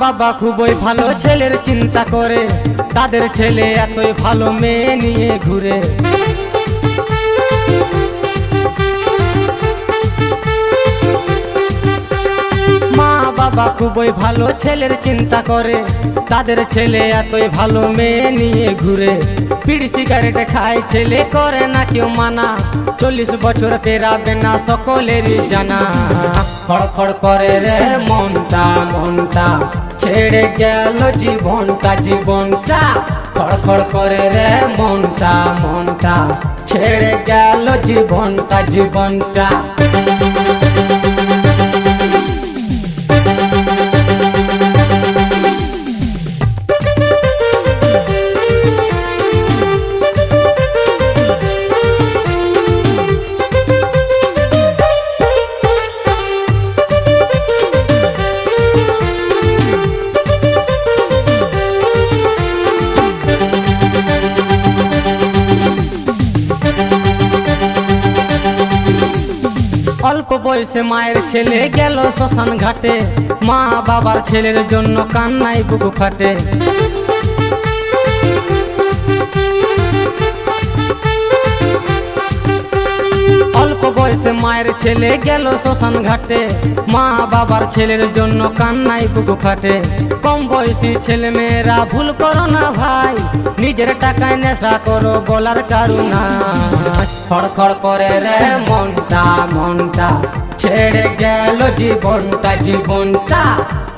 বাবা খুবই ভালো ছেলের চিন্তা করে। তাদের ছেলে এতই ভালো মেয়ে নিয়ে ঘুরে। বাবা খুবই ভালো ছেলের চিন্তা করে। তাদের ছেলে এতই ভালো মেয়ে নিয়ে ঘুরে। পিড় সিগারেট খায়, ছেলে করে না কেউ মানা। চল্লিশ বছর পেরাবে না সকলেরই জানা। খড়খড় করে রে মনটা মনটা ছেড়ে গেল জীবনটা জীবনটা। খড়খড় করে রে মনটা মনটা ছেড়ে গেল জীবনটা জীবনটা। বয়সে মায়ের ছেলে গেল শ্মশান ঘাটে মা বাবার ছেলের জন্য কান্নাই বুকু ফাটে। মায়ের ছেলে গেল শ্মশান ঘাটে। মা বাবার ছেলের জন্য কান্নাই বুকু ফাটে। কম বয়সী ছেলে মেয়েরা, ভুল করো না ভাই, নিজের টাকায় নেশা করো, বলার কারুনা খড়খড় করে রে, মনটা মনটা ছেড়ে গেল জীবনটা জীবনটা।